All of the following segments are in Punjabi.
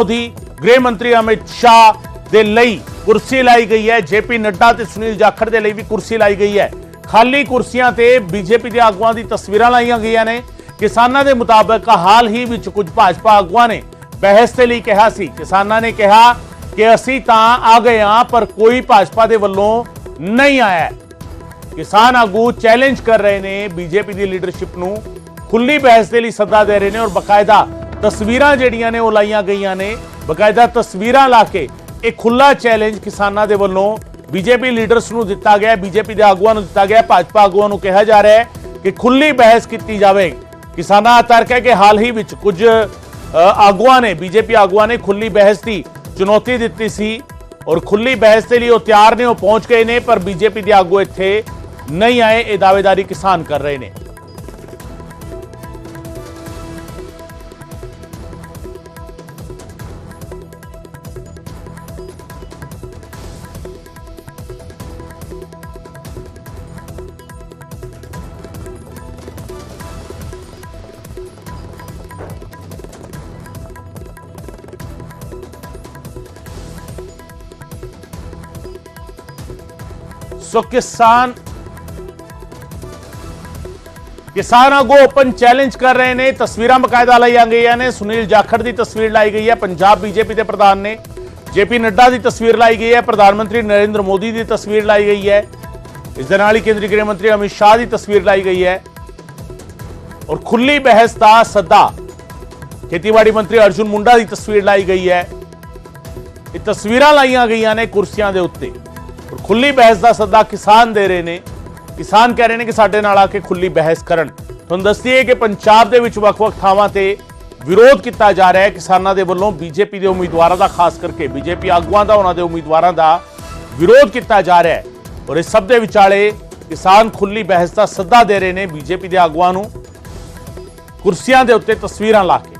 ਮੋਦੀ, ਗ੍ਰਹਿ ਮੰਤਰੀ ਅਮਿਤ ਸ਼ਾਹ ਦੇ ਲਈ ਕੁਰਸੀ ਲਾਈ ਗਈ ਹੈ। ਜੇਪੀ ਨੱਡਾ ਤੇ ਸੁਨੀਲ ਜਾਖੜ ਦੇ ਲਈ ਵੀ ਕੁਰਸੀ ਲਾਈ ਗਈ ਹੈ। ਖਾਲੀ ਕੁਰਸੀਆਂ ਤੇ ਬੀਜੇਪੀ ਦੇ ਆਗੂਆਂ ਦੀ ਤਸਵੀਰਾਂ ਲਾਈਆਂ ਗਈਆਂ ਨੇ। ਕਿਸਾਨਾਂ ਦੇ ਮੁਤਾਬਕ ਹਾਲ ਹੀ ਵਿੱਚ ਕੁਝ ਭਾਜਪਾ ਆਗੂਆਂ ਨੇ ਬਹਿਸ ਦੇ ਲਈ ਕਿਹਾ ਸੀ। ਕਿਸਾਨਾਂ ਨੇ ਕਿਹਾ ਕਿ ਅਸੀਂ ਤਾਂ ਆ ਗਏ ਹਾਂ, ਪਰ ਕੋਈ ਭਾਜਪਾ ਦੇ ਵੱਲੋਂ ਨਹੀਂ ਆਇਆ ਕਿਸਾਨ ਆਗੂ ਚੈਲੰਜ ਕਰ ਰਹੇ ਨੇ। ਬੀਜੇਪੀ ਦੀ ਲੀਡਰਸ਼ਿਪ ਨੂੰ ਖੁੱਲੀ ਬਹਿਸ ਦੇ ਲਈ ਸੱਦਾ ਦੇ ਰਹੇ ਨੇ ਔਰ ਬਕਾਇਦਾ ਤਸਵੀਰਾਂ ਜਿਹੜੀਆਂ ਨੇ ਉਹ ਲਾਈਆਂ ਗਈਆਂ ਨੇ। ਬਕਾਇਦਾ ਤਸਵੀਰਾਂ ਲਾ ਕੇ ਇਹ ਖੁੱਲਾ ਚੈਲੰਜ ਕਿਸਾਨਾਂ ਦੇ ਵੱਲੋਂ ਬੀਜੇਪੀ ਲੀਡਰਸ ਨੂੰ ਦਿੱਤਾ ਗਿਆ, ਬੀਜੇਪੀ ਦੇ ਆਗੂਆਂ ਨੂੰ ਦਿੱਤਾ ਗਿਆ, ਭਾਜਪਾ ਆਗੂਆਂ ਨੂੰ ਕਿਹਾ ਜਾ ਰਿਹਾ ਹੈ ਕਿ ਖੁੱਲੀ ਬਹਿਸ ਕੀਤੀ ਜਾਵੇ। ਕਿਸਾਨਾਂ ਦਾ ਤਰਕ ਹੈ ਕਿ ਹਾਲ ਹੀ ਵਿੱਚ ਕੁਝ ਆਗੂਆਂ ਨੇ, ਬੀਜੇਪੀ ਆਗੂਆਂ ਨੇ ਖੁੱਲੀ ਬਹਿਸ ਦੀ ਚੁਣੌਤੀ ਦਿੱਤੀ ਸੀ ਔਰ ਖੁੱਲੀ ਬਹਿਸ ਦੇ ਲਈ ਉਹ ਤਿਆਰ ਨੇ, ਉਹ ਪਹੁੰਚ ਗਏ ਨੇ, ਪਰ ਬੀਜੇਪੀ ਦੇ ਆਗੂ ਇੱਥੇ ਨਹੀਂ ਆਏ, ਇਹ ਦਾਅਵੇਦਾਰੀ ਕਿਸਾਨ ਕਰ ਰਹੇ ਨੇ। ਸੋ ਕਿਸਾਨ ਕਿਸਾਨ ਆਗੂ ਓਪਨ ਚੈਲੰਜ ਕਰ ਰਹੇ ਨੇ, ਤਸਵੀਰਾਂ ਬਕਾਇਦਾ ਲਾਈਆਂ ਗਈਆਂ ਨੇ। ਸੁਨੀਲ ਜਾਖੜ ਦੀ ਤਸਵੀਰ ਲਾਈ ਗਈ ਹੈ, ਪੰਜਾਬ ਬੀਜੇਪੀ ਦੇ ਪ੍ਰਧਾਨ ਨੇ। ਜੇਪੀ ਨੱਡਾ ਦੀ ਤਸਵੀਰ ਲਾਈ ਗਈ ਹੈ, ਪ੍ਰਧਾਨ ਮੰਤਰੀ ਨਰਿੰਦਰ ਮੋਦੀ ਦੀ ਤਸਵੀਰ ਲਾਈ ਗਈ ਹੈ। ਇਸ ਦੇ ਨਾਲ ਹੀ ਕੇਂਦਰੀ ਗ੍ਰਹਿ ਮੰਤਰੀ ਅਮਿਤ ਸ਼ਾਹ ਦੀ ਤਸਵੀਰ ਲਾਈ ਗਈ ਹੈ। ਔਰ ਖੁੱਲੀ ਬਹਿਸ ਦਾ ਸੱਦਾ ਖੇਤੀਬਾੜੀ ਮੰਤਰੀ ਅਰਜੁਨ ਮੁੰਡਾ ਦੀ ਤਸਵੀਰ ਲਾਈ ਗਈ ਹੈ। ਇਹ ਤਸਵੀਰਾਂ ਲਾਈਆਂ ਗਈਆਂ ਨੇ ਕੁਰਸੀਆਂ ਦੇ ਉੱਤੇ। ਔਰ ਖੁੱਲੀ ਬਹਿਸ ਦਾ ਸੱਦਾ ਕਿਸਾਨ ਦੇ ਰਹੇ ਨੇ। ਕਿਸਾਨ ਕਹਿ ਰਹੇ ਨੇ ਕਿ ਸਾਡੇ ਨਾਲ ਆ ਕੇ ਖੁੱਲੀ ਬਹਿਸ ਕਰਨ। ਤੁਹਾਨੂੰ ਦੱਸਦੀਏ ਕਿ ਪੰਜਾਬ ਦੇ ਵਿੱਚ ਵੱਖ-ਵੱਖ ਥਾਵਾਂ ਤੇ ਵਿਰੋਧ ਕੀਤਾ ਜਾ ਰਿਹਾ ਹੈ। ਕਿਸਾਨਾਂ ਦੇ ਵੱਲੋਂ ਬੀਜੇਪੀ ਦੇ ਉਮੀਦਵਾਰਾਂ ਦਾ, ਖਾਸ ਕਰਕੇ ਬੀਜੇਪੀ ਆਗੂਆਂ ਦਾ, ਉਹਨਾਂ ਦੇ ਉਮੀਦਵਾਰਾਂ ਦਾ ਵਿਰੋਧ ਕੀਤਾ ਜਾ ਰਿਹਾ ਹੈ। ਔਰ ਇਸ ਸਭ ਦੇ ਵਿਚਾਲੇ ਕਿਸਾਨ ਖੁੱਲੀ ਬਹਿਸ ਦਾ ਸੱਦਾ ਦੇ ਰਹੇ ਨੇ ਬੀਜੇਪੀ ਦੇ ਆਗੂਆਂ ਨੂੰ। ਕੁਰਸੀਆਂ ਦੇ ਉੱਤੇ ਤਸਵੀਰਾਂ ਲਾ ਕੇ।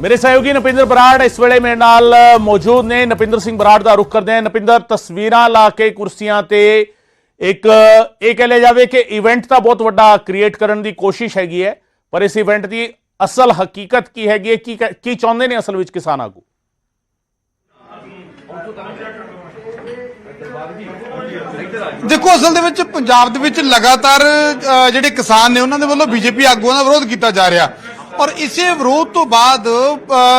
ਮੇਰੇ ਸਹਿਯੋਗੀ ਨਪਿੰਦਰ ਬਰਾੜ ਇਸ ਵੇਲੇ ਮੇਰੇ ਨਾਲ ਮੌਜੂਦ ਨੇ। ਨਪਿੰਦਰ ਸਿੰਘ ਬਰਾੜ ਦਾ ਰੁਖ ਕਰਦੇ ਹਾਂ। ਨਪਿੰਦਰ, ਤਸਵੀਰਾਂ ਲਾ ਕੇ ਕੁਰਸੀਆਂ ਤੇ ਇੱਕ, ਇਹ ਕਹਿ ਲਿਆ ਜਾਵੇ ਕਿ ਇਵੈਂਟ ਤਾਂ ਬਹੁਤ ਵੱਡਾ ਕ੍ਰੀਏਟ ਕਰਨ ਦੀ ਕੋਸ਼ਿਸ਼ ਹੈਗੀ ਹੈ, ਪਰ ਇਸ ਇਵੈਂਟ ਦੀ ਅਸਲ ਹਕੀਕਤ ਕੀ ਹੈਗੀ ਹੈ? ਕੀ ਕੀ ਚਾਹੁੰਦੇ ਨੇ ਅਸਲ ਵਿੱਚ ਕਿਸਾਨ ਆਗੂ? ਦੇਖੋ, ਅਸਲ ਦੇ ਵਿੱਚ ਪੰਜਾਬ ਦੇ ਵਿੱਚ ਲਗਾਤਾਰ ਜਿਹੜੇ ਕਿਸਾਨ ਨੇ, ਉਹਨਾਂ ਦੇ ਵੱਲੋਂ ਬੀਜੇਪੀ ਆਗੂਆਂ ਦਾ ਵਿਰੋਧ ਕੀਤਾ ਜਾ ਰਿਹਾ। ਔਰ ਇਸੇ ਵਿਰੋਧ ਤੋਂ ਬਾਅਦ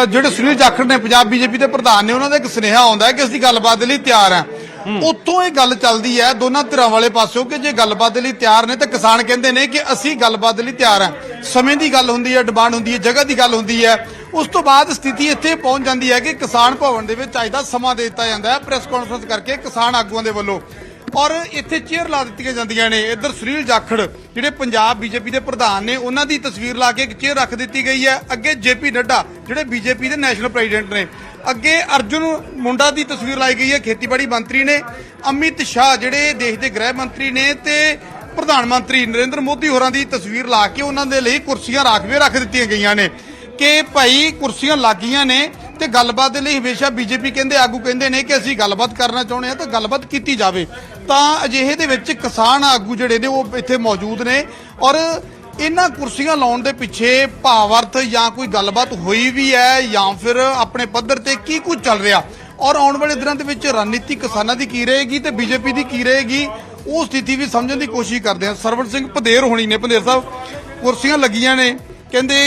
ਜਿਹੜੇ ਸੁਨੀਲ ਜਾਖੜ ਨੇ ਪੰਜਾਬ ਬੀਜੇਪੀ ਦੇ ਪ੍ਰਧਾਨ ਨੇ ਉਹਨਾਂ ਦਾ ਇੱਕ ਸੁਨੇਹਾ ਆਉਂਦਾ ਹੈ ਕਿ ਅਸੀਂ ਗੱਲਬਾਤ ਦੇ ਲਈ ਤਿਆਰ ਹਾਂ। ਉੱਥੋਂ ਇਹ ਗੱਲ ਚੱਲਦੀ ਹੈ ਦੋਨਾਂ ਧਿਰਾਂ ਵਾਲੇ ਪਾਸਿਓਂ ਕਿ ਜੇ ਗੱਲਬਾਤ ਦੇ ਲਈ ਤਿਆਰ ਨੇ ਤਾਂ ਕਿਸਾਨ ਕਹਿੰਦੇ ਨੇ ਕਿ ਅਸੀਂ ਗੱਲਬਾਤ ਦੇ ਲਈ ਤਿਆਰ ਹਾਂ। ਸਮੇਂ ਦੀ ਗੱਲ ਹੁੰਦੀ ਹੈ ਡਿਮਾਂਡ ਹੁੰਦੀ ਹੈ ਜਗ੍ਹਾ ਦੀ ਗੱਲ ਹੁੰਦੀ ਹੈ। ਉਸ ਤੋਂ ਬਾਅਦ ਸਥਿਤੀ ਇੱਥੇ ਪਹੁੰਚ ਜਾਂਦੀ ਹੈ ਕਿ ਕਿਸਾਨ ਭਵਨ ਦੇ ਵਿੱਚ ਅੱਜ ਦਾ ਸਮਾਂ ਦੇ ਦਿੱਤਾ ਜਾਂਦਾ ਹੈ। ਪ੍ਰੈਸ ਕਾਨਫਰੰਸ ਕਰਕੇ ਕਿਸਾਨ ਆਗੂਆਂ ਦੇ ਵੱਲੋਂ ਔਰ ਇੱਥੇ ਚੇਅਰ ਲਾ ਦਿੱਤੀਆਂ ਜਾਂਦੀਆਂ ਨੇ। ਇੱਧਰ ਸੁਨੀਲ ਜਾਖੜ, ਜਿਹੜੇ ਪੰਜਾਬ ਬੀਜੇਪੀ ਦੇ ਪ੍ਰਧਾਨ ਨੇ, ਉਹਨਾਂ ਦੀ ਤਸਵੀਰ ਲਾ ਕੇ ਇੱਕ ਚੇਅਰ ਰੱਖ ਦਿੱਤੀ ਗਈ ਹੈ। ਅੱਗੇ ਜੇਪੀ ਨੱਡਾ, ਜਿਹੜੇ ਬੀਜੇਪੀ ਦੇ ਨੈਸ਼ਨਲ ਪ੍ਰੈਜ਼ੀਡੈਂਟ ਨੇ। ਅੱਗੇ ਅਰਜੁਨ ਮੁੰਡਾ ਦੀ ਤਸਵੀਰ ਲਾਈ ਗਈ ਹੈ, ਖੇਤੀਬਾੜੀ ਮੰਤਰੀ ਨੇ। ਅਮਿਤ ਸ਼ਾਹ, ਜਿਹੜੇ ਦੇਸ਼ ਦੇ ਗ੍ਰਹਿ ਮੰਤਰੀ ਨੇ ਤੇ ਪ੍ਰਧਾਨ ਮੰਤਰੀ ਨਰਿੰਦਰ ਮੋਦੀ ਹੋਰਾਂ ਦੀ ਤਸਵੀਰ ਲਾ ਕੇ ਉਹਨਾਂ ਦੇ ਲਈ ਕੁਰਸੀਆਂ ਰਾਖਵੇਂ ਰੱਖ ਦਿੱਤੀਆਂ ਗਈਆਂ ਨੇ। ਕਿ ਭਾਈ ਕੁਰਸੀਆਂ ਲੱਗੀਆਂ ਨੇ ਤੇ ਗੱਲਬਾਤ ਦੇ ਲਈ ਹਮੇਸ਼ਾ ਬੀਜੇਪੀ ਕਹਿੰਦੇ, ਆਗੂ ਕਹਿੰਦੇ ਨੇ ਕਿ ਅਸੀਂ ਗੱਲਬਾਤ ਕਰਨਾ ਚਾਹੁੰਦੇ ਹਾਂ ਤਾਂ ਗੱਲਬਾਤ ਕੀਤੀ ਜਾਵੇ। ਤਾਂ ਅਜਿਹੇ ਦੇ ਵਿੱਚ ਕਿਸਾਨ ਆਗੂ ਜਿਹੜੇ ਨੇ ਉਹ ਇੱਥੇ ਮੌਜੂਦ ਨੇ ਔਰ ਇਹਨਾਂ ਕੁਰਸੀਆਂ ਲਾਉਣ ਦੇ ਪਿੱਛੇ ਭਾਵ ਅਰਥ ਜਾਂ ਕੋਈ ਗੱਲਬਾਤ ਹੋਈ ਵੀ ਹੈ ਜਾਂ ਫਿਰ ਆਪਣੇ ਪੱਧਰ ਤੇ ਕੀ ਕੁਝ ਚੱਲ ਰਿਹਾ? ਔਰ ਆਉਣ ਵਾਲੇ ਦਿਨਾਂ ਦੇ ਵਿੱਚ ਰਣਨੀਤੀ ਕਿਸਾਨਾਂ ਦੀ ਕੀ ਰਹੇਗੀ ਤੇ ਬੀਜੇਪੀ ਦੀ ਕੀ ਰਹੇਗੀ? ਉਹ ਸਥਿਤੀ ਵੀ ਸਮਝਣ ਦੀ ਕੋਸ਼ਿਸ਼ ਕਰਦੇ ਹਾਂ। ਸਰਵਣ ਸਿੰਘ ਪਧੇਰ ਹੋਣੀ ਨੇ। ਪਧੇਰ ਸਾਹਿਬ, ਕੁਰਸੀਆਂ ਲੱਗੀਆਂ ਨੇ। ਕਹਿੰਦੇ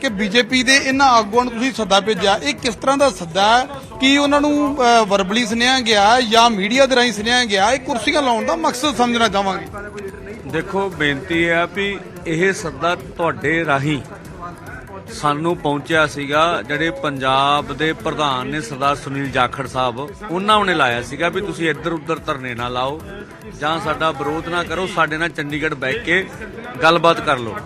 ਕਿ ਬੀਜੇਪੀ ਦੇ ਇਹਨਾਂ ਆਗੂਆਂ ਨੂੰ ਤੁਸੀਂ ਸੱਦਾ ਭੇਜਿਆ। ਇਹ ਕਿਸ ਤਰ੍ਹਾਂ ਦਾ ਸੱਦਾ ਹੈ? ਕੀ ਉਹਨਾਂ ਨੂੰ ਵਰਬਲੀ ਸੁਨੇਹਾ ਗਿਆ ਜਾਂ ਮੀਡੀਆ ਦੇ ਰਾਹੀਂ ਸੁਨੇਹਾ ਗਿਆ? ਇਹ ਕੁਰਸੀਆਂ ਲਾਉਣ ਦਾ ਮਕਸਦ ਸਮਝਣਾ ਚਾਹਾਂਗੇ। ਦੇਖੋ, ਬੇਨਤੀ ਹੈ ਵੀ ਇਹ ਸੱਦਾ ਤੁਹਾਡੇ ਰਾਹੀਂ ਸਾਨੂੰ ਪਹੁੰਚਿਆ ਸੀਗਾ। ਜਿਹੜੇ ਪੰਜਾਬ ਦੇ ਪ੍ਰਧਾਨ ਨੇ ਸਰਦਾਰ ਸੁਨੀਲ ਜਾਖੜ ਸਾਹਿਬ, ਉਹਨਾਂ ਨੇ ਲਾਇਆ ਸੀਗਾ ਵੀ ਤੁਸੀਂ ਇੱਧਰ ਉੱਧਰ ਧਰਨੇ ਨਾ ਲਾਓ ਜਾਂ ਸਾਡਾ ਵਿਰੋਧ ਨਾ ਕਰੋ, ਸਾਡੇ ਨਾਲ ਚੰਡੀਗੜ੍ਹ ਬੈਠ ਕੇ ਗੱਲਬਾਤ ਕਰ ਲਓ।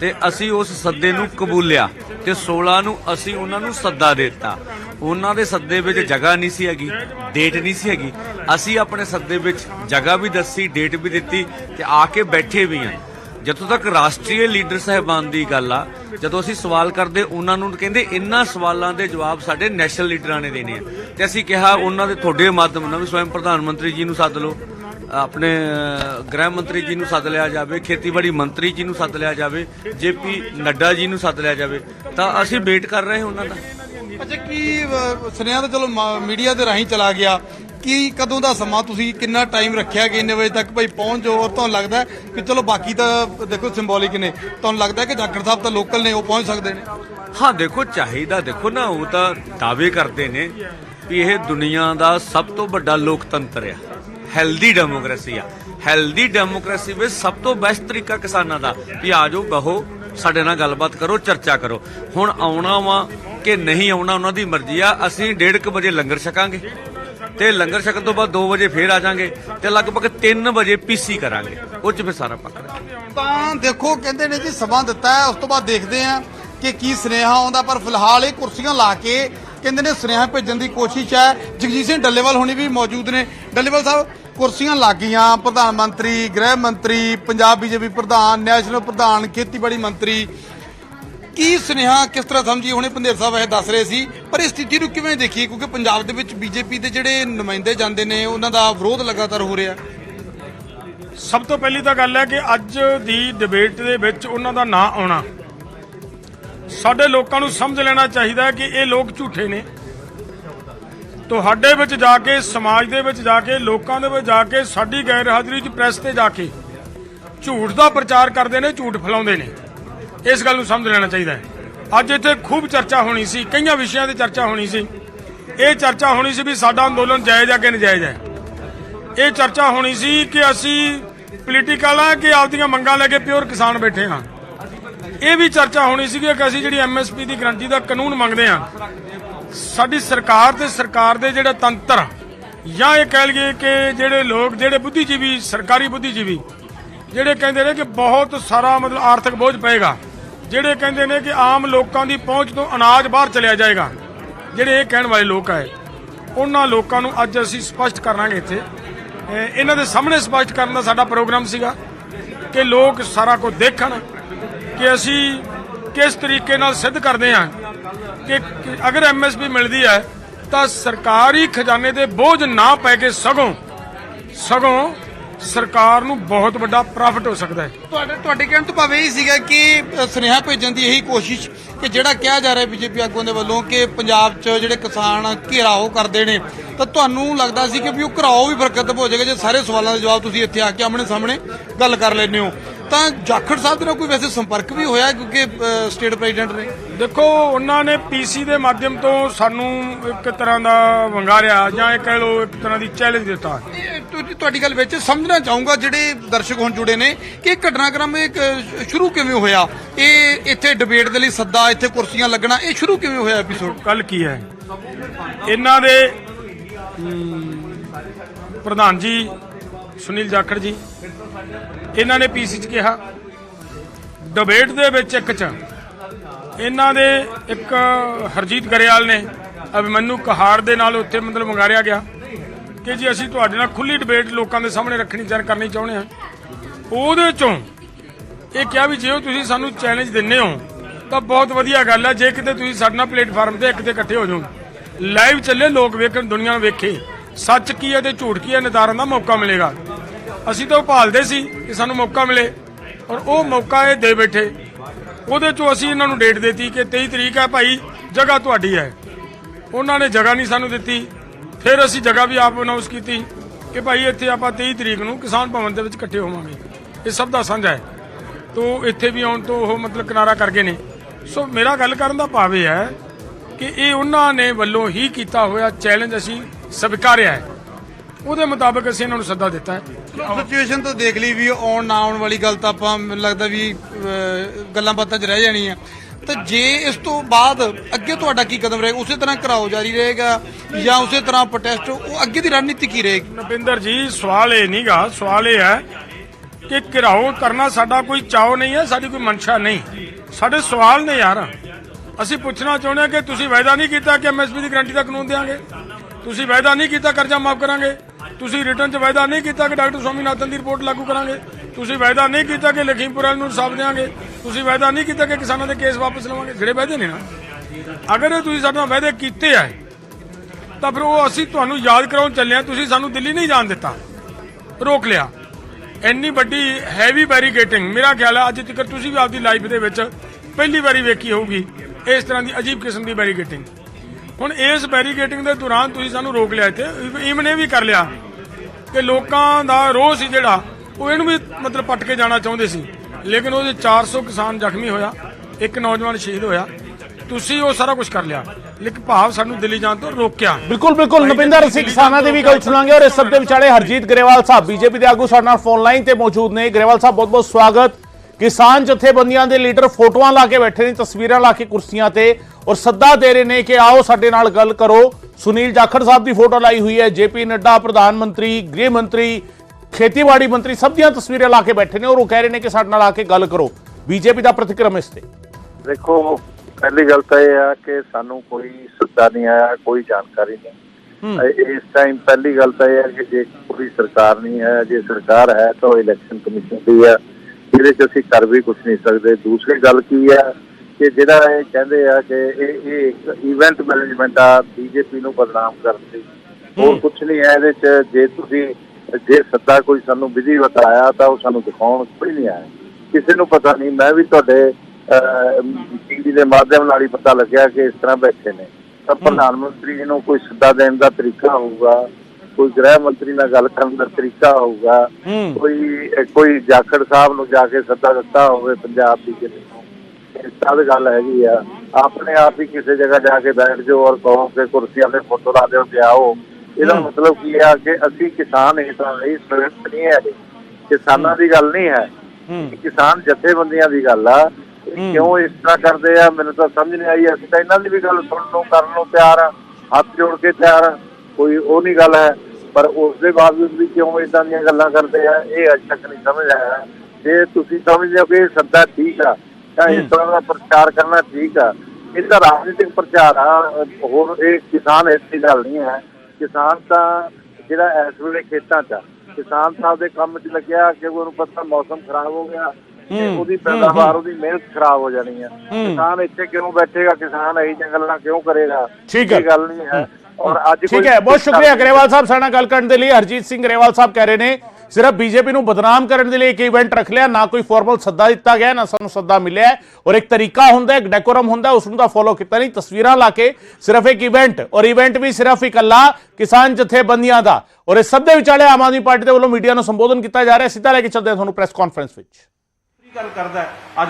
ਤੇ ਅਸੀਂ ਉਸ ਸੱਦੇ ਨੂੰ ਕਬੂਲਿਆ। ਤੇ 16 ਨੂੰ ਅਸੀਂ ਉਹਨਾਂ ਨੂੰ ਸੱਦਾ ਦੇ ਦਿੱਤਾ। ਉਹਨਾਂ ਦੇ ਸੱਦੇ ਵਿੱਚ ਜਗ੍ਹਾ ਨਹੀਂ ਸੀ ਹੈਗੀ ਡੇਟ ਨਹੀਂ ਸੀ ਹੈਗੀ। ਅਸੀਂ ਆਪਣੇ ਸੱਦੇ ਵਿੱਚ ਜਗ੍ਹਾ ਵੀ ਦੱਸੀ ਡੇਟ ਵੀ ਦਿੱਤੀ ਤੇ ਆ ਕੇ ਬੈਠੇ ਵੀ ਹਾਂ। ਜਦੋਂ ਤੱਕ ਰਾਸ਼ਟਰੀ ਲੀਡਰ ਸਾਹਿਬਾਨ ਦੀ ਗੱਲ ਆ, ਜਦੋਂ ਅਸੀਂ ਸਵਾਲ ਕਰਦੇ, ਉਹਨਾਂ ਨੂੰ ਕਹਿੰਦੇ ਇੰਨਾ ਸਵਾਲਾਂ ਦੇ ਜਵਾਬ ਸਾਡੇ ਨੈਸ਼ਨਲ ਲੀਡਰਾਂ ਨੇ ਦੇਣੇ ਆ। ਤੇ ਅਸੀਂ ਕਿਹਾ, ਉਹਨਾਂ ਦੇ ਤੁਹਾਡੇ ਮਾਧਿਅਮ ਨਾਲ ਵੀ ਸਵੈਮ ਪ੍ਰਧਾਨ ਮੰਤਰੀ ਜੀ ਨੂੰ ਸੱਦ ਲਓ। ਆਪਣੇ ਗ੍ਰਹਿ ਮੰਤਰੀ ਜੀ ਨੂੰ ਸੱਦ ਲਿਆ ਜਾਵੇ ਖੇਤੀਬਾੜੀ ਮੰਤਰੀ ਜੀ ਨੂੰ ਸੱਦ ਲਿਆ ਜਾਵੇ ਜੇਪੀ ਨੱਡਾ ਜੀ ਨੂੰ ਸੱਦ ਲਿਆ ਜਾਵੇ ਤਾਂ ਅਸੀਂ ਵੇਟ ਕਰ ਰਹੇ ਹਾਂ ਉਹਨਾਂ ਦਾ। ਅੱਛਾ ਕੀ ਸੁਨੇਹਾ ਤਾਂ ਚਲੋ ਮੀਡੀਆ ਦੇ ਰਾਹੀਂ ਚਲਾ ਗਿਆ। ਕੀ ਕਦੋਂ ਦਾ ਸਮਾਂ ਤੁਸੀਂ ਕਿੰਨਾ ਟਾਈਮ ਰੱਖਿਆ ਕਿ ਇੰਨੇ ਵਜੇ ਤੱਕ ਭਾਈ ਪਹੁੰਚ ਜਾਓ? ਔਰ ਤੁਹਾਨੂੰ ਲੱਗਦਾ ਕਿ ਚਲੋ ਬਾਕੀ ਤਾਂ ਦੇਖੋ ਸਿੰਬੋਲਿਕ ਨੇ। ਤੁਹਾਨੂੰ ਲੱਗਦਾ ਕਿ ਜਾਖੜ ਸਾਹਿਬ ਤਾਂ ਲੋਕਲ ਨੇ ਉਹ ਪਹੁੰਚ ਸਕਦੇ ਨੇ? ਹਾਂ ਦੇਖੋ ਚਾਹੀਦਾ ਦੇਖੋ ਨਾ ਉਹ ਤਾਂ ਦਾਅਵੇ ਕਰਦੇ ਨੇ ਵੀ ਇਹ ਦੁਨੀਆ ਦਾ ਸਭ ਤੋਂ ਵੱਡਾ ਲੋਕਤੰਤਰ ਆ। ਹੈਲਦੀ ਡੈਮੋਕ੍ਰੇਸੀ ਆ। ਹੈਲਦੀ ਡੈਮੋਕ੍ਰੇਸੀ ਵਿੱਚ ਸਭ ਤੋਂ ਬੈਸਟ ਤਰੀਕਾ ਕਿਸਾਨਾਂ ਦਾ ਵੀ ਆ ਬਹੋ, ਸਾਡੇ ਨਾਲ ਗੱਲਬਾਤ ਕਰੋ, ਚਰਚਾ ਕਰੋ। ਹੁਣ ਆਉਣਾ ਵਾ ਕਿ ਨਹੀਂ ਆਉਣਾ ਉਹਨਾਂ ਦੀ ਮਰਜ਼ੀ ਆ, ਅਸੀਂ 1:30 ਵਜੇ ਲੰਗਰ ਛਕਾਂਗੇ। ਤੇ ਲੰਗਰ ਛਕਣ ਤੋਂ ਬਾਅਦ 2 ਵਜੇ ਫੇਰ ਆ ਜਾਾਂਗੇ ਤੇ ਲਗਭਗ 3 ਵਜੇ ਪੀਸੀ ਕਰਾਂਗੇ। ਉਹ ਚ ਫਿਰ ਸਾਰਾ ਪੱਕ ਤਾਂ ਦੇਖੋ, ਕਹਿੰਦੇ ਨੇ ਜੀ ਸਮਾਂ ਦਿੱਤਾ ਹੈ, ਉਸ ਤੋਂ ਬਾਅਦ ਦੇਖਦੇ ਆ ਕਿ ਕੀ ਸੁਨੇਹਾ ਆਉਂਦਾ, ਪਰ ਫਿਲਹਾਲ ਇਹ ਕੁਰਸੀਆਂ ਲਾ ਕੇ ਕਹਿੰਦੇ ਨੇ ਸੁਨੇਹਾ ਭੇਜਣ ਦੀ ਕੋਸ਼ਿਸ਼ ਹੈ। ਜਗਜੀਤ ਸਿੰਘ ਡੱਲੇਵਾਲ ਹੋਣੀ ਵੀ ਮੌਜੂਦ ਨੇ। ਡੱਲੇਵਾਲ ਸਾਹਿਬ, ਕੁਰਸੀਆਂ ਲੱਗ ਗਈਆਂ। ਪ੍ਰਧਾਨ ਮੰਤਰੀ, ਗ੍ਰਹਿ ਮੰਤਰੀ, ਪੰਜਾਬ ਬੀਜੇਪੀ ਪ੍ਰਧਾਨ, ਨੈਸ਼ਨਲ ਪ੍ਰਧਾਨ, ਖੇਤੀਬਾੜੀ ਮੰਤਰੀ। ਕੀ ਸੁਨੇਹਾ, ਕਿਸ ਤਰ੍ਹਾਂ ਸਮਝੀ ਹੁਣੇ ਪੰਦੇਰ ਸਾਹਿਬ ਇਹ ਦੱਸ ਰਹੇ ਸੀ। ਪਰ ਇਸ ਸਥਿਤੀ ਨੂੰ ਕਿਵੇਂ ਦੇਖੀਏ? ਕਿਉਂਕਿ ਪੰਜਾਬ ਦੇ ਵਿੱਚ ਬੀਜੇਪੀ ਦੇ ਜਿਹੜੇ ਨੁਮਾਇੰਦੇ ਜਾਂਦੇ ਨੇ, ਉਹਨਾਂ ਦਾ ਵਿਰੋਧ ਲਗਾਤਾਰ ਹੋ ਰਿਹਾ। ਸਭ ਤੋਂ ਪਹਿਲੀ ਤਾਂ ਗੱਲ ਹੈ ਕਿ ਅੱਜ ਦੀ ਡਿਬੇਟ ਦੇ ਵਿੱਚ ਉਹਨਾਂ ਦਾ ਨਾਂ ਆਉਣਾ। ਸਾਡੇ ਲੋਕਾਂ ਨੂੰ ਸਮਝ ਲੈਣਾ ਚਾਹੀਦਾ ਕਿ ਇਹ ਲੋਕ ਝੂਠੇ ਨੇ। ਤੁਹਾਡੇ ਵਿੱਚ ਜਾ ਕੇ, ਸਮਾਜ ਦੇ ਵਿੱਚ ਜਾ ਕੇ, ਲੋਕਾਂ ਦੇ ਵਿੱਚ ਜਾ ਕੇ, ਸਾਡੀ ਗੈਰ ਹਾਜ਼ਰੀ 'ਚ ਪ੍ਰੈਸ ਤੇ ਜਾ ਕੇ ਝੂਠ ਦਾ ਪ੍ਰਚਾਰ ਕਰਦੇ ਨੇ, ਝੂਠ ਫੈਲਾਉਂਦੇ ਨੇ। ਇਸ ਗੱਲ ਨੂੰ ਸਮਝ ਲੈਣਾ ਚਾਹੀਦਾ ਹੈ। ਅੱਜ ਇੱਥੇ ਖੂਬ ਚਰਚਾ ਹੋਣੀ ਸੀ, ਕਈਆਂ ਵਿਸ਼ਿਆਂ ਤੇ ਚਰਚਾ ਹੋਣੀ ਸੀ। ਇਹ ਚਰਚਾ ਹੋਣੀ ਸੀ ਵੀ ਸਾਡਾ ਅੰਦੋਲਨ ਜਾਇਜ਼ ਹੈ ਕਿ ਨਜਾਇਜ਼ ਹੈ? ਇਹ ਚਰਚਾ ਹੋਣੀ ਸੀ ਕਿ ਅਸੀਂ ਪੋਲੀਟੀਕਲ ਆ ਕਿ ਆਪਦੀਆਂ ਮੰਗਾਂ ਲੈ ਕੇ ਪਿਓਰ ਕਿਸਾਨ ਬੈਠੇ ਹਾਂ। ਇਹ ਵੀ ਚਰਚਾ ਹੋਣੀ ਸੀਗੀ ਕਿ ਅਸੀਂ ਜਿਹੜੀ ਐਮਐਸਪੀ ਦੀ ਗਰੰਟੀ ਦਾ ਕਾਨੂੰਨ ਮੰਗਦੇ ਹਾਂ, ਸਾਡੀ ਸਰਕਾਰ ਤੇ ਸਰਕਾਰ ਦੇ ਜਿਹੜੇ ਤੰਤਰ, ਜਾਂ ਇਹ ਕਹਿ ਲਈਏ ਕਿ ਜਿਹੜੇ ਲੋਕ, ਜਿਹੜੇ ਬੁੱਧੀਜੀਵੀ, ਸਰਕਾਰੀ ਬੁੱਧੀਜੀਵੀ, ਜਿਹੜੇ ਕਹਿੰਦੇ ਨੇ ਕਿ ਬਹੁਤ ਸਾਰਾ ਮਤਲਬ ਆਰਥਿਕ ਬੋਝ ਪਏਗਾ, ਜਿਹੜੇ ਕਹਿੰਦੇ ਨੇ ਕਿ ਆਮ ਲੋਕਾਂ ਦੀ ਪਹੁੰਚ ਤੋਂ ਅਨਾਜ ਬਾਹਰ ਚਲਿਆ ਜਾਏਗਾ, ਜਿਹੜੇ ਇਹ ਕਹਿਣ ਵਾਲੇ ਲੋਕ ਹੈ ਉਹਨਾਂ ਲੋਕਾਂ ਨੂੰ ਅੱਜ ਅਸੀਂ ਸਪਸ਼ਟ ਕਰਾਂਗੇ ਇੱਥੇ। ਇਹਨਾਂ ਦੇ ਸਾਹਮਣੇ ਸਪਸ਼ਟ ਕਰਨ ਦਾ ਸਾਡਾ ਪ੍ਰੋਗਰਾਮ ਸੀਗਾ ਕਿ ਲੋਕ ਸਾਰਾ ਕੁਝ ਦੇਖਣ ਕਿ ਅਸੀਂ ਕਿਸ ਤਰੀਕੇ ਨਾਲ ਸਿੱਧ ਕਰਦੇ ਹਾਂ ਕਿ ਕਿ ਅਗਰ ਐਮਐਸਪੀ ਮਿਲਦੀ ਹੈ, ਤਾਂ ਸਰਕਾਰੀ ਖਜ਼ਾਨੇ ਦੇ ਬੋਝ ਨਾ ਪੈ ਕੇ ਸਗੋਂ ਸਗੋਂ ਸਰਕਾਰ ਨੂੰ ਬਹੁਤ ਵੱਡਾ ਪ੍ਰੋਫਿਟ ਹੋ ਸਕਦਾ ਹੈ। ਤੁਹਾਡੇ ਤੁਹਾਡੇ ਕਹਿਣ ਤੋਂ ਭਾਵੇਂ ਇਹ ਸੀਗਾ ਕਿ ਸੁਨੇਹਾ ਭੇਜਣ ਦੀ ਇਹੀ ਕੋਸ਼ਿਸ਼ ਕਿ ਜਿਹੜਾ ਕਿਹਾ ਜਾ ਰਿਹਾ ਬੀਜੇਪੀ ਆਗੂਆਂ ਦੇ ਵੱਲੋਂ ਕਿ ਪੰਜਾਬ 'ਚ ਜਿਹੜੇ ਕਿਸਾਨ ਘੇਰਾਓ ਕਰਦੇ ਨੇ, ਤਾਂ ਤੁਹਾਨੂੰ ਲੱਗਦਾ ਸੀ ਕਿ ਵੀ ਉਹ ਘਿਰਾਓ ਵੀ ਫਿਰ ਹੋ ਜਾਏਗਾ ਜੇ ਸਾਰੇ ਸਵਾਲਾਂ ਦੇ ਜਵਾਬ ਤੁਸੀਂ ਇੱਥੇ ਆ ਕੇ ਆਮਣੇ ਸਾਹਮਣੇ ਗੱਲ ਕਰ ਲੈਂਦੇ ਹੋ। ਤਾਂ ਜਾਖੜ ਸਾਹਿਬ ਦੇ ਨਾਲ ਕੋਈ ਵੈਸੇ ਸੰਪਰਕ ਵੀ ਹੋਇਆ ਕਿਉਂਕਿ ਸਟੇਟ ਪ੍ਰੈਜ਼ੀਡੈਂਟ ਨੇ? ਦੇਖੋ ਉਹਨਾਂ ਨੇ ਪੀਸੀ ਦੇ ਮਾਧਿਅਮ ਤੋਂ ਸਾਨੂੰ ਇੱਕ ਤਰ੍ਹਾਂ ਦਾ ਵੰਗਾਰਿਆ ਜਾਂ ਇਹ ਕਹਿ ਲਓ ਇੱਕ ਤਰ੍ਹਾਂ ਦੀ ਚੈਲੰਜ ਦਿੱਤਾ। ਤੁਹਾਡੀ ਗੱਲ ਵਿੱਚ ਸਮਝਣਾ ਚਾਹੂੰਗਾ ਜਿਹੜੇ ਦਰਸ਼ਕ ਹੁਣ ਜੁੜੇ ਨੇ ਕਿ ਇਹ ਘਟਨਾਕ੍ਰਮ ਇੱਕ ਸ਼ੁਰੂ ਕਿਵੇਂ ਹੋਇਆ? ਇਹ ਇੱਥੇ ਡਿਬੇਟ ਦੇ ਲਈ ਸੱਦਾ ਇੱਥੇ ਕੁਰਸੀਆਂ ਲੱਗਣਾ ਇਹ ਸ਼ੁਰੂ ਕਿਵੇਂ ਹੋਇਆ ਐਪੀਸੋਡ ਕੱਲ ਕੀ ਹੈ? ਇਹਨਾਂ ਦੇ ਪ੍ਰਧਾਨ ਜੀ ਸੁਨੀਲ ਜਾਖੜ ਜੀ, ਇਹਨਾਂ ਨੇ ਪੀਸੀ ਚ ਕਿਹਾ, ਡਿਬੇਟ ਦੇ ਵਿੱਚ ਇੱਕ ਚ, ਇਹਨਾਂ ਦੇ ਇੱਕ ਹਰਜੀਤ ਗਰੇਵਾਲ ਨੇ ਅਭਿਮਨੂ ਕਹਾੜ ਦੇ ਨਾਲ ਉੱਥੇ ਮਤਲਬ ਮੰਗਾਰਿਆ ਗਿਆ ਕਿ ਜੀ ਅਸੀਂ ਤੁਹਾਡੇ ਨਾਲ ਖੁੱਲੀ ਡਿਬੇਟ ਲੋਕਾਂ ਦੇ ਸਾਹਮਣੇ ਰੱਖਣੀ ਚਾਹ ਕਰਨੀ ਚਾਹੁੰਦੇ ਹਾਂ। ਉਹਦੇ ਚੋਂ ਇਹ ਕਿਹਾ ਵੀ ਜੇ ਉਹ ਤੁਸੀਂ ਸਾਨੂੰ ਚੈਲੰਜ ਦਿੰਨੇ ਹੋ, ਤਾਂ ਬਹੁਤ ਵਧੀਆ ਗੱਲ ਹੈ ਜੇ ਕਿਤੇ ਤੁਸੀਂ ਸਾਡੇ ਨਾਲ ਪਲੇਟਫਾਰਮ ਤੇ ਇੱਕ ਤੇ ਇਕੱਠੇ ਹੋ ਜਾਓ ਲਾਈਵ ਚੱਲੇ, ਲੋਕ ਵੇਖਣ, ਦੁਨੀਆ ਨੂੰ ਵੇਖੇ। ਸੱਚ ਕੀ ਹੈ ਤੇ ਝੂਠ ਕੀ ਹੈ ਨਿਤਾਰਨ ਦਾ ਮੌਕਾ ਮਿਲੇਗਾ। ਅਸੀਂ ਤਾਂ ਉਹ ਭਾਲਦੇ ਸੀ ਕਿ ਸਾਨੂੰ ਮੌਕਾ ਮਿਲੇ। ਔਰ ਉਹ ਮੌਕਾ ਇਹ ਦੇ ਬੈਠੇ। ਉਹਦੇ ਚੋਂ ਅਸੀਂ ਇਹਨਾਂ ਨੂੰ ਡੇਟ ਦਿੱਤੀ ਕਿ 23 ਤਰੀਕ ਹੈ ਭਾਈ, ਜਗ੍ਹਾ ਤੁਹਾਡੀ ਹੈ। ਉਹਨਾਂ ਨੇ ਜਗ੍ਹਾ ਨਹੀਂ ਸਾਨੂੰ ਦਿੱਤੀ। ਫਿਰ ਅਸੀਂ ਜਗ੍ਹਾ ਵੀ ਆਪ ਅਨਾਉਂਸ ਕੀਤੀ ਕਿ ਭਾਈ ਇੱਥੇ ਆਪਾਂ 23 ਤਰੀਕ ਨੂੰ ਕਿਸਾਨ ਭਵਨ ਦੇ ਵਿੱਚ ਇਕੱਠੇ ਹੋਵਾਂਗੇ। ਇਹ ਸਭ ਦਾ ਸਾਂਝਾ ਹੈ। ਤੋ ਇੱਥੇ ਵੀ ਆਉਣ ਤੋਂ ਉਹ ਮਤਲਬ ਕਿਨਾਰਾ ਕਰ ਗਏ ਨੇ। ਸੋ ਮੇਰਾ ਗੱਲ ਕਰਨ ਦਾ ਭਾਵ ਇਹ ਹੈ ਕਿ ਇਹ ਉਹਨਾਂ ਨੇ ਵੱਲੋਂ ਹੀ ਕੀਤਾ ਹੋਇਆ ਚੈਲੰਜ ਅਸੀਂ ਸਵੀਕਾਰਿਆ ਹੈ। ਉਹਦੇ ਮੁਤਾਬਕ ਅਸੀਂ ਇਹਨਾਂ ਨੂੰ ਸੱਦਾ ਦਿੱਤਾ ਹੈ। ਸਿਚੁਏਸ਼ਨ ਤਾਂ ਦੇਖ ਲਈ ਵੀ ਆਉਣ ਨਾ ਆਉਣ ਵਾਲੀ ਗੱਲ ਤਾਂ ਆਪਾਂ ਮੈਨੂੰ ਲੱਗਦਾ ਵੀ ਅਹ, ਗੱਲਾਂ ਬਾਤਾਂ 'ਚ ਰਹਿ ਜਾਣੀ ਆ ਤਾਂ ਜੇ ਇਸ ਤੋਂ ਬਾਅਦ ਅੱਗੇ ਤੁਹਾਡਾ ਕੀ ਕਦਮ ਰਹੇਗਾ? ਉਸੇ ਤਰ੍ਹਾਂ ਘਰਾਓ ਜਾਰੀ ਰਹੇਗਾ ਜਾਂ ਉਸੇ ਤਰ੍ਹਾਂ ਪ੍ਰੋਟੈਸਟ ਉਹ ਅੱਗੇ ਦੀ ਰਣਨੀਤੀ ਕੀ ਰਹੇਗੀ? ਨਵਿੰਦਰ ਜੀ ਸਵਾਲ ਇਹ ਨਹੀਂਗਾ ਸਵਾਲ ਇਹ ਹੈ ਕਿ ਘਿਰਾਓ ਕਰਨਾ ਸਾਡਾ ਕੋਈ ਚਾਅ ਨਹੀਂ ਹੈ ਸਾਡੀ ਕੋਈ ਮਨਸ਼ਾ ਨਹੀਂ। ਸਾਡੇ ਸਵਾਲ ਨੇ ਯਾਰ। ਅਸੀਂ ਪੁੱਛਣਾ ਚਾਹੁੰਦੇ ਹਾਂ ਕਿ ਤੁਸੀਂ ਵਾਅਦਾ ਨਹੀਂ ਕੀਤਾ ਕਿ ਐਮਐਸਪੀ ਦੀ ਗਾਰੰਟੀ ਦਾ ਕਾਨੂੰਨ ਦੇਵਾਂਗੇ ਤੁਸੀਂ ਵਾਅਦਾ ਨਹੀਂ ਕੀਤਾ ਕਰਜ਼ਾ ਮਾਫ ਕਰਾਂਗੇ। ਤੁਸੀਂ ਰਿਟਰਨ 'ਚ ਵਾਅਦਾ ਨਹੀਂ ਕੀਤਾ ਕਿ ਡਾਕਟਰ ਸਵਾਮੀਨਾਥਨ ਦੀ ਰਿਪੋਰਟ ਲਾਗੂ ਕਰਾਂਗੇ। ਤੁਸੀਂ ਵਾਅਦਾ ਨਹੀਂ ਕੀਤਾ ਕਿ ਲਖੀਮਪੁਰ ਵਾਲ ਨੂੰ ਇਨਸਾਫ ਦੇਵਾਂਗੇ। ਤੁਸੀਂ ਵਾਅਦਾ ਨਹੀਂ ਕੀਤਾ ਕਿ ਕਿਸਾਨਾਂ ਦੇ ਕੇਸ ਵਾਪਸ ਲਵਾਂਗੇ। ਜਿਹੜੇ ਵਾਅਦੇ ਨੇ ਨਾ। ਅਗਰ ਇਹ ਤੁਸੀਂ ਸਾਡੇ ਨਾਲ ਵਾਅਦੇ ਕੀਤੇ ਆ, ਤਾਂ ਫਿਰ ਉਹ ਅਸੀਂ ਤੁਹਾਨੂੰ ਯਾਦ ਕਰਾਉਣ ਚੱਲੇ ਆ। ਤੁਸੀਂ ਸਾਨੂੰ ਦਿੱਲੀ ਨਹੀਂ ਜਾਣ ਦਿੱਤਾ। ਰੋਕ ਲਿਆ। ਇੰਨੀ ਵੱਡੀ ਹੈਵੀ ਬੈਰੀਕੇਟਿੰਗ ਮੇਰਾ ਖਿਆਲ ਹੈ ਅੱਜ ਤੱਕ ਤੁਸੀਂ ਵੀ ਆਪਦੀ ਲਾਈਫ ਦੇ ਵਿੱਚ ਪਹਿਲੀ ਵਾਰੀ ਵੇਖੀ ਹੋਊਗੀ ਇਸ ਤਰ੍ਹਾਂ ਦੀ ਅਜੀਬ ਕਿਸਮ ਦੀ ਬੈਰੀਕੇਟਿੰਗ ਹੁਣ ਇਸ ਬੈਰੀਕੇਟਿੰਗ ਦੇ ਦੌਰਾਨ ਤੁਸੀਂ ਸਾਨੂੰ ਰੋਕ ਲਿਆ ਇੱਥੇ ਈਵਨ ਇਹ ਵੀ ਕਰ ਲਿਆ ਕਿ ਲੋਕਾਂ ਦਾ ਰੋਹ ਸੀ ਜਿਹੜਾ ਉਹ ਇਹਨੂੰ ਵੀ ਮਤਲਬ ਪੱਟ ਕੇ ਜਾਣਾ ਚਾਹੁੰਦੇ ਸੀ। ਲੇਕਿਨ ਉਹਦੇ 400 ਕਿਸਾਨ ਜ਼ਖਮੀ ਹੋਇਆ ਇੱਕ ਨੌਜਵਾਨ ਸ਼ਹੀਦ ਹੋਇਆ। ਤੁਸੀਂ ਉਹ ਸਾਰਾ ਕੁਝ ਕਰ ਲਿਆ। ਲੇਕਿਨ ਭਾਵ ਸਾਨੂੰ ਦਿੱਲੀ ਜਾਣ ਤੋਂ ਰੋਕਿਆ। ਬਿਲਕੁਲ ਬਿਲਕੁਲ। ਨਵਿੰਦਰ ਸਿੰਘ ਕਿਸਾਨਾਂ ਦੀ ਵੀ ਗੱਲ ਸੁਣਾਂਗੇ ਔਰ ਇਸ ਸਭ ਦੇ ਵਿਚਾਲੇ ਹਰਜੀਤ ਗਰੇਵਾਲ ਸਾਹਿਬ ਬੀਜੇਪੀ ਦੇ ਆਗੂ ਸਾਡੇ ਨਾਲ ਫੋਨ ਲਾਈਨ ਤੇ ਮੌਜੂਦ ਨੇ। ਗਰੇਵਾਲ ਸਾਹਿਬ ਬਹੁਤ ਬਹੁਤ ਸਵਾਗਤ। ਕਿਸਾਨ ਜਥੇਬੰਦੀਆਂ ਦੇ ਲੀਡਰ ਫੋਟੋਆਂ ਲਾ ਕੇ ਬੈਠੇ ਨੇ ਤਸਵੀਰਾਂ ਲਾ ਕੇ ਕੁਰਸੀਆਂ ਤੇ। ਔਰ ਸੱਦਾ ਦੇ ਰਹੇ ਨੇ ਕਿ ਆਓ ਸਾਡੇ ਨਾਲ ਗੱਲ ਕਰੋ। ਸੁਨੀਲ ਜਾਖੜ ਸਾਹਿਬ ਦੀ ਫੋਟੋ ਲਾਈ ਹੋਈ ਹੈ ਜੇਪੀ ਨੱਡਾ ਪ੍ਰਧਾਨ ਮੰਤਰੀ ਗ੍ਰਹਿ ਮੰਤਰੀ ਖੇਤੀਬਾੜੀ ਮੰਤਰੀ ਸਭ ਦੀਆਂ ਤਸਵੀਰਾਂ ਲਾ ਕੇ ਬੈਠੇ ਨੇ ਔਰ ਉਹ ਕਹਿ ਰਹੇ ਨੇ ਕਿ ਸਾਡੇ ਨਾਲ ਆ ਕੇ ਗੱਲ ਕਰੋ। ਬੀਜੇਪੀ ਦਾ ਪ੍ਰਤੀਕਰਮ ਇਸ ਤੇ। ਦੇਖੋ ਪਹਿਲੀ ਗੱਲ ਤਾਂ ਇਹ ਆ ਕਿ ਸਾਨੂੰ ਕੋਈ ਸੱਦਾ ਨਹੀਂ ਆਇਆ ਕੋਈ ਜਾਣਕਾਰੀ ਨਹੀਂ। ਇਸ ਟਾਈਮ ਪਹਿਲੀ ਗੱਲ ਤਾਂ ਇਹ ਹੈ ਕਿ ਜੇ ਕੋਈ ਸਰਕਾਰ ਨਹੀਂ ਹੈ ਜੇ ਸਰਕਾਰ ਹੈ ਤਾਂ ਇਲੈਕਸ਼ਨ ਕਮਿਸ਼ਨ ਦੀ ਹੈ ਇਹਦੇ 'ਚ ਅਸੀਂ ਕਰ ਵੀ ਕੁਝ ਨਹੀਂ ਸਕਦੇ। ਦੂਸਰੀ ਗੱਲ ਕੀ ਹੈ ਕਿ ਜਿਹੜਾ ਇਹ ਕਹਿੰਦੇ ਆ ਕਿ ਇਹ ਇਹ ਇੱਕ ਇਵੈਂਟ ਮੈਨੇਜਮੈਂਟ ਆ ਬੀਜੇਪੀ ਨੂੰ ਬਦਨਾਮ ਕਰਨ ਦੀ ਹੋਰ ਕੁਝ ਨਹੀਂ ਹੈ ਇਹਦੇ 'ਚ ਜੇ ਤੁਸੀਂ ਜੇ ਸੱਦਾ ਕੋਈ ਸਾਨੂੰ ਵਿਧੀ ਬਤਾਇਆ ਤਾਂ ਉਹ ਸਾਨੂੰ ਦਿਖਾਉਣ ਕੋਈ ਨਹੀਂ ਆਇਆ। ਕਿਸੇ ਨੂੰ ਪਤਾ ਨਹੀਂ ਮੈਂ ਵੀ ਤੁਹਾਡੇ ਟੀਵੀ ਦੇ ਮਾਧਿਅਮ ਨਾਲ ਹੀ ਪਤਾ ਲੱਗਿਆ ਕਿ ਇਸ ਤਰ੍ਹਾਂ ਬੈਠੇ ਨੇ। ਤਾਂ ਪ੍ਰਧਾਨ ਮੰਤਰੀ ਜੀ ਨੂੰ ਕੋਈ ਸੱਦਾ ਦੇਣ ਦਾ ਤਰੀਕਾ ਹੋਊਗਾ ਕੋਈ ਗ੍ਰਹਿ ਮੰਤਰੀ ਨਾਲ ਗੱਲ ਕਰਨ ਦਾ ਤਰੀਕਾ ਹੋਊਗਾ। ਕੋਈ ਕੋਈ ਜਾਖੜ ਸਾਹਿਬ ਨੂੰ ਜਾ ਕੇ ਸੱਦਾ ਦਿੱਤਾ ਹੋਵੇ ਪੰਜਾਬ ਦੀ ਇਹ ਸਭ ਗੱਲ ਹੈਗੀ ਆ। ਆਪਣੇ ਆਪ ਹੀ ਕਿਸੇ ਜਗ੍ਹਾ ਜਾ ਕੇ ਬੈਠ ਜਾਓ ਔਰ ਕਹੋ ਕਿ ਕੁਰਸੀਆਂ ਤੇ ਫੋਟੋ ਲਾ ਦਿਓ ਤੇ ਆਓ। ਇਹਦਾ ਮਤਲਬ ਕੀ ਆ ਕਿ ਅਸੀਂ ਕਿਸਾਨ ਇਸ ਤਰ੍ਹਾਂ ਲਈ ਸਵਿਫਟ ਨਹੀਂ ਹੈ ਕਿਸਾਨਾਂ ਦੀ ਗੱਲ ਨਹੀਂ ਹੈ। ਕਿਸਾਨ ਜਥੇਬੰਦੀਆਂ ਦੀ ਗੱਲ ਆ। ਕਿਉਂ ਇਸ ਤਰ੍ਹਾਂ ਕਰਦੇ ਆ? ਮੈਨੂੰ ਤਾਂ ਸਮਝ ਨਹੀਂ ਆਈ। ਅਸੀਂ ਤਾਂ ਇਹਨਾਂ ਦੀ ਵੀ ਗੱਲ ਸੁਣਨ ਨੂੰ ਕਰਨ ਨੂੰ ਤਿਆਰ ਆ। ਹੱਥ ਜੋੜ ਕੇ ਤਿਆਰ ਆ। ਕੋਈ ਉਹ ਨਹੀਂ ਗੱਲ ਹੈ। ਪਰ ਉਸ ਦੇ ਬਾਵਜੂਦ ਵੀ ਕਿਉਂ ਇਦਾਂ ਦੀਆਂ ਗੱਲਾਂ ਕਰਦੇ ਆ ਇਹ ਅਜੇ ਤੱਕ ਨਹੀਂ ਸਮਝ ਆਇਆ। ਜੇ ਤੁਸੀਂ ਸਮਝਦੇ ਹੋ ਕਿ ਸੱਦਾ ਠੀਕ ਆ ਤਾਂ ਇਸ ਤਰ੍ਹਾਂ ਦਾ ਪ੍ਰਚਾਰ ਕਰਨਾ ਠੀਕ ਆ। ਇਹਦਾ ਰਾਜਨੀਤਿਕ ਪ੍ਰਚਾਰ ਆ ਹੋਰ ਇਹ ਕਿਸਾਨ ਇਸ ਦੀ ਗੱਲ ਨਹੀਂ ਹੈ। ਕਿਸਾਨ ਤਾਂ ਜਿਹੜਾ ਇਸ ਵੇਲੇ ਖੇਤਾਂ 'ਚ ਕਿਸਾਨ ਸਾਹਿਬ ਦੇ ਕੰਮ 'ਚ ਲੱਗਿਆ ਕਿ ਉਹਨੂੰ ਪਤਾ ਮੌਸਮ ਖਰਾਬ ਹੋ ਗਿਆ ਉਹਦੀ ਪੈਦਾਵਾਰ ਉਹਦੀ ਮਿਹਨਤ ਖਰਾਬ ਹੋ ਜਾਣੀ ਆ। ਕਿਸਾਨ ਇੱਥੇ ਕਿਉਂ ਬੈਠੇਗਾ? ਕਿਸਾਨ ਇਹੀ ਜਿਹੀਆਂ ਗੱਲਾਂ ਕਿਉਂ ਕਰੇਗਾ? ਠੀਕ ਹੈ। ਇਹ ਗੱਲ ਨਹੀਂ ਹੈ। ਔਰ ਅੱਜ ਠੀਕ ਹੈ ਬਹੁਤ ਸ਼ੁਕਰੀਆ ਗਰੇਵਾਲ ਸਾਹਿਬ ਸਾਡੇ ਗੱਲ ਕਰਨ ਦੇ ਲਈ। ਹਰਜੀਤ ਸਿੰਘ ਗਰੇਵਾਲ ਸਾਹਿਬ ਕਹਿ ਰਹੇ ਨੇ ਸਿਰਫ ਬੀਜੇਪੀ ਨੂੰ ਬਦਨਾਮ ਕਰਨ ਦੇ ਲਈ ਇੱਕ ਇਵੈਂਟ ਰੱਖ ਲਿਆ ਨਾ ਕੋਈ ਫਾਰਮਲ ਸੱਦਾ ਦਿੱਤਾ ਗਿਆ ਨਾ ਸਾਨੂੰ ਸੱਦਾ ਮਿਲਿਆ ਔਰ ਇੱਕ ਤਰੀਕਾ ਹੁੰਦਾ ਇੱਕ ਡੈਕੋਰਮ ਹੁੰਦਾ ਹੈ, ਉਸ ਨੂੰ ਤਾਂ ਫੋਲੋ ਕੀਤਾ ਨਹੀਂ ਤਸਵੀਰਾਂ ਲਾ ਕੇ ਸਿਰਫ ਇੱਕ ਇਵੈਂਟ ਔਰ ਇਵੈਂਟ ਵੀ ਸਿਰਫ ਇਕੱਲਾ ਕਿਸਾਨ ਜਥੇਬੰਦੀਆਂ ਦਾ। ਔਰ ਇਸ ਸਭ ਦੇ ਵਿਚਾਲੇ ਆਮ ਆਦਮੀ ਪਾਰਟੀ ਦੇ ਵੱਲੋਂ ਮੀਡੀਆ ਨੂੰ ਸੰਬੋਧਨ ਕੀਤਾ ਜਾ ਰਿਹਾ ਸਿੱਧਾ ਲੈ ਕੇ ਚੱਲਦੇ ਹਾਂ ਤੁਹਾਨੂੰ ਪ੍ਰੈਸ ਕਾਨਫਰੰਸ ਵਿੱਚ। ਗੱਲ ਕਰਦਾ ਅੱਜ